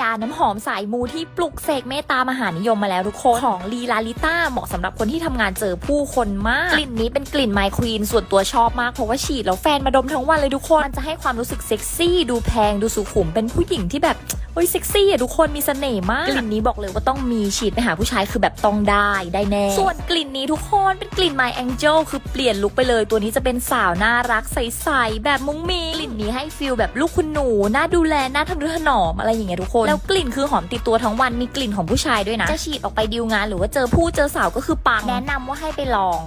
ยาน้ำหอมสายมูที่ปลุกเสกเมตตามหานิยมมาแล้วทุกคน ของลีลาลิต้าเหมาะสำหรับคนที่ทำงานเจอผู้คนมาก กลิ่นนี้เป็นกลิ่นไมควีนส่วนตัวชอบมาก เพราะว่าฉีดแล้วแฟนมาดมทั้งวันเลยทุกคน มันจะให้ความรู้สึกเซ็กซี่ ดูแพงดูสุขุมเป็นผู้หญิงที่แบบเฮ้ยเซ็กซี่อะทุกคนมีเสน่ห์มากกลิ่นนี้บอกเลยว่าต้องมีฉีดไปหาผู้ชายคือแบบต้องได้ได้แน่ ส่วนกลิ่นนี้ทุกคนเป็นกลิ่น My Angel คือเปลี่ยนลุคไปเลย ตัวนี้จะเป็นสาวน่ารักใสๆแบบมุ้งมิงกลิ่นนี้ให้ฟิลแบบลูกคุณหนูน่าดูแลน่าทำนุถนอมอะไรอย่างเงี้ยทุกคนแล้วกลิ่นคือหอมติดตัวทั้งวันมีกลิ่นของผู้ชายด้วยนะจะฉีดออกไปดีลงาน หรือว่าเจอผู้เจอสาวก็คือปังแนะนำว่าให้ไปลอง